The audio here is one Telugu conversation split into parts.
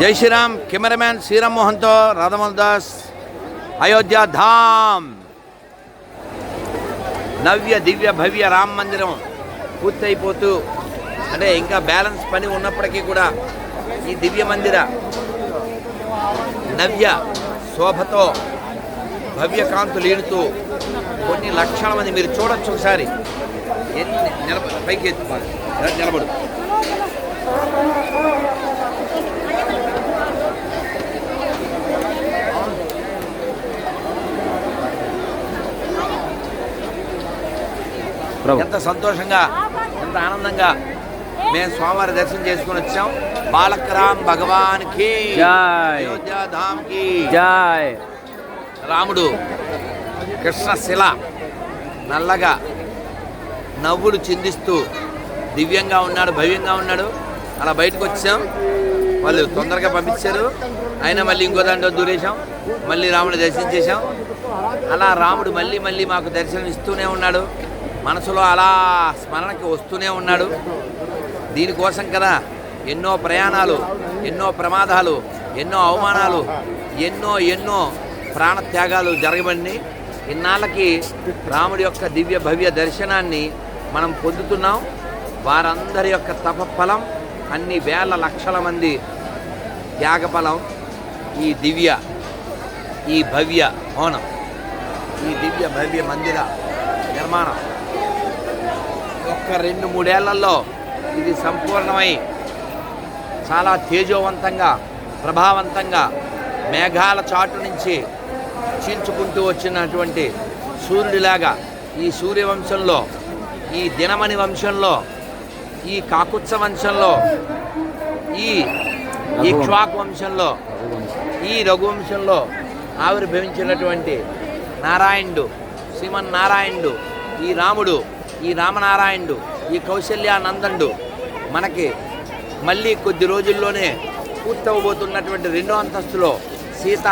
జై శ్రీరామ్ కెమెరామ్యాన్ శ్రీరామ్ మోహన్తో రాధమోహన్ దాస్ అయోధ్య ధామ్. నవ్య దివ్య భవ్య రామ మందిరం పూర్తయిపోతూ అంటే ఇంకా బ్యాలెన్స్ పని ఉన్నప్పటికీ కూడా ఈ దివ్య మందిర నవ్య శోభతో భవ్య కాంతులు ఈడుతూ కొన్ని లక్షల మంది మీరు చూడొచ్చు ఒకసారి. ఎన్ని నిలబ పైకి ఎత్తు నిలబడు. ఎంత సంతోషంగా ఎంత ఆనందంగా మేము స్వామివారి దర్శనం చేసుకుని వచ్చాం. బాలకరామ్ భగవాన్కి జై. అయోధ్య ధామ్కి జై రాముడు కృష్ణశిల నల్లగా నవ్వులు చిందిస్తూ దివ్యంగా ఉన్నాడు భవ్యంగా ఉన్నాడు. అలా బయటకు వచ్చాం. వాళ్ళు తొందరగా పంపించారు. అయినా మళ్ళీ ఇంకో దాంట్లో దూరేశాం. మళ్ళీ రాముడు దర్శనం చేశాం. అలా రాముడు మళ్ళీ మళ్ళీ మాకు దర్శనం ఇస్తూనే ఉన్నాడు. మనసులో అలా స్మరణకి వస్తూనే ఉన్నాడు. దీనికోసం కదా ఎన్నో ప్రయాణాలు ఎన్నో ప్రమాదాలు ఎన్నో అవమానాలు ఎన్నో ఎన్నో ప్రాణత్యాగాలు జరగబడి ఇన్నాళ్ళకి రాముడి యొక్క దివ్య భవ్య దర్శనాన్ని మనం పొందుతున్నాం. వారందరి యొక్క తపఫలం అన్ని వేల లక్షల మంది త్యాగఫలం ఈ దివ్య ఈ భవ్య హోనం ఈ దివ్య భవ్య మందిర నిర్మాణం. ఒక్క రెండు మూడేళ్ళలో ఇది సంపూర్ణమై చాలా తేజోవంతంగా ప్రభావవంతంగా మేఘాల చాటు నుంచి చీల్చుకుంటూ వచ్చినటువంటి సూర్యుడిలాగా ఈ సూర్యవంశంలో ఈ దినమణి వంశంలో ఈ కాకుత్స వంశంలో ఈ ఇక్ష్వాకు వంశంలో ఈ రఘువంశంలో ఆవిర్భవించినటువంటి నారాయణుడు శ్రీమన్నారాయణుడు ఈ రాముడు ఈ రామనారాయణుడు ఈ కౌశల్యానందండు మనకి మళ్ళీ కొద్ది రోజుల్లోనే పూర్తవబోతున్నటువంటి రెండో అంతస్తులో సీత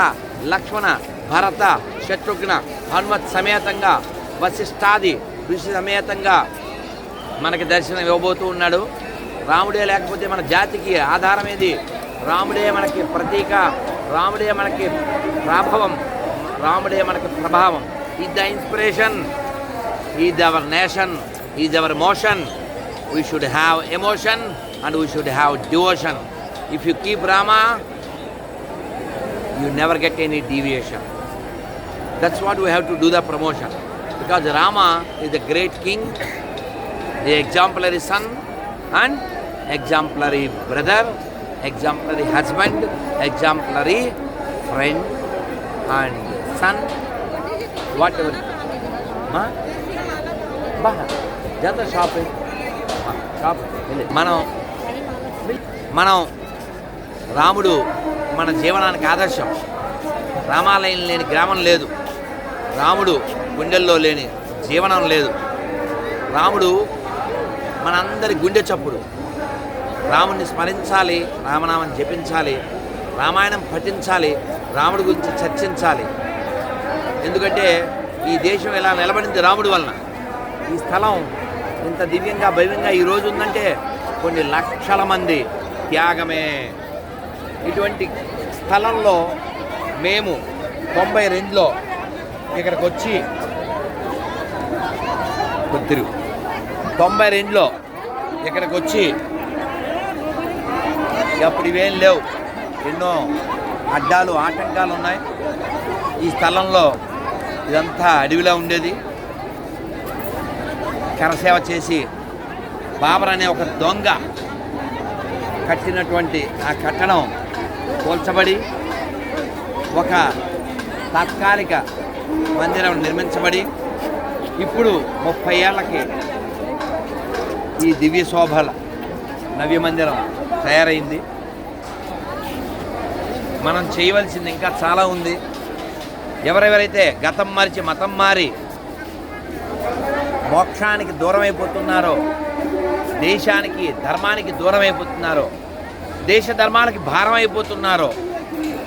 లక్ష్మణ భరత శత్రుఘ్న హనుమత్ సమేతంగా వశిష్ఠాది ఋషి సమేతంగా మనకి దర్శనం ఇవ్వబోతూ ఉన్నాడు. రాముడే లేకపోతే మన జాతికి ఆధారం ఏది? రాముడే మనకి ప్రతీక రాముడే మనకి ప్రాభవం రాముడే మనకి ప్రభావం. ఇది the inspiration is our nation, is our motion. We should have emotion and we should have devotion. If you keep Rama, you never get any deviation. That's what we have to do the promotion. Because Rama is a great king, the exemplary son, and exemplary brother, exemplary husband, exemplary friend, and son. Whatever. Huh? బాగా. జత షాప్. షాప్. మనం మనం రాముడు మన జీవనానికి ఆదర్శం. రామాలయం లేని గ్రామం లేదు. రాముడు గుండెల్లో లేని జీవనం లేదు. రాముడు మనందరి గుండె చప్పుడు. రాముడిని స్మరించాలి రామనామం జపించాలి రామాయణం పఠించాలి రాముడి గురించి చర్చించాలి. ఎందుకంటే ఈ దేశం ఇలా నిలబడింది రాముడి వలన? ఈ స్థలం ఇంత దివ్యంగా భవ్యంగా ఈ రోజు ఉందంటే కొన్ని లక్షల మంది త్యాగమే. ఇటువంటి స్థలంలో మేము తొంభై రెండులో ఇక్కడికి వచ్చి కొద్దిరు. తొంభై రెండులో ఇక్కడికి వచ్చి అప్పుడు ఇవేం లేవు. ఎన్నో అడ్డాలు ఆటంకాలు ఉన్నాయి. ఈ స్థలంలో ఇదంతా అడవిలా ఉండేది. కరసేవ చేసి బాబర్ అనే ఒక దొంగ కట్టినటువంటి ఆ కట్టడం కూల్చబడి ఒక తాత్కాలిక మందిరం నిర్మించబడి ఇప్పుడు ముప్పై ఏళ్ళకి ఈ దివ్య శోభల నవ్య మందిరం తయారైంది. మనం చేయవలసింది ఇంకా చాలా ఉంది. ఎవరెవరైతే గతం మార్చి మతం మారి మోక్షానికి దూరమైపోతున్నారో. దేశానికి ధర్మానికి దూరం అయిపోతున్నారో దేశ ధర్మాలకి భారం అయిపోతున్నారో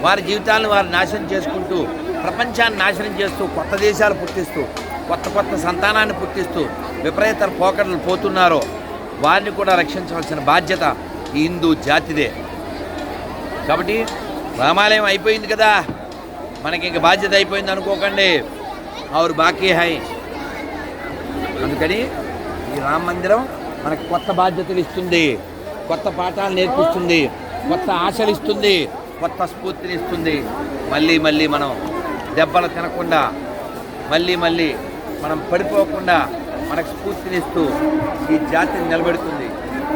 వారి జీవితాలను వారు నాశనం చేసుకుంటూ ప్రపంచాన్ని నాశనం చేస్తూ కొత్త దేశాలు పుట్టిస్తూ కొత్త కొత్త సంతానాన్ని పుట్టిస్తూ విపరీత పోకడలు పోతున్నారో. వారిని కూడా రక్షించవలసిన బాధ్యత ఈ హిందూ జాతిదే. కాబట్టి రామాలయం అయిపోయింది కదా. మనకి ఇంక బాధ్యత అయిపోయింది అనుకోకండి. ఆరు బాకీ హై. అందుకని ఈ రామ మందిరం మనకు కొత్త బాధ్యతలు ఇస్తుంది. కొత్త పాఠాలు నేర్పిస్తుంది. కొత్త ఆశలు ఇస్తుంది. కొత్త స్ఫూర్తిని ఇస్తుంది. మళ్ళీ మళ్ళీ మనం దెబ్బలు తినకుండా మళ్ళీ మళ్ళీ మనం పడిపోకుండా మనకు స్ఫూర్తినిస్తూ ఈ జాతిని నిలబెడుతుంది.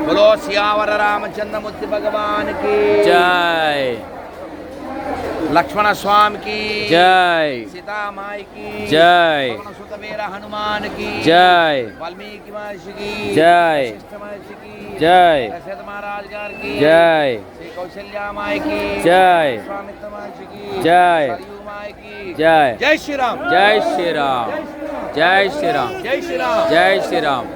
బలో సియావర రామచంద్రమూర్తి భగవానికి. జై. లక్ష్మణ స్వామికి జై సీతామాయికి జై. పవన సుత వీర హనుమానికి జై వాల్మీకి మహర్షికి జై. మహర్షికి జై. దశరథ మహారాజ్ గారికి జై శ్రీ కౌశల్యామాయికి జై. విశ్వామిత్ర మహర్షికి జై. సరయూమాయికి జై జై శ్రీరామ్ జై శ్రీరామ్ జై శ్రీరామ్ జై శ్రీరామ్ జై శ్రీరామ్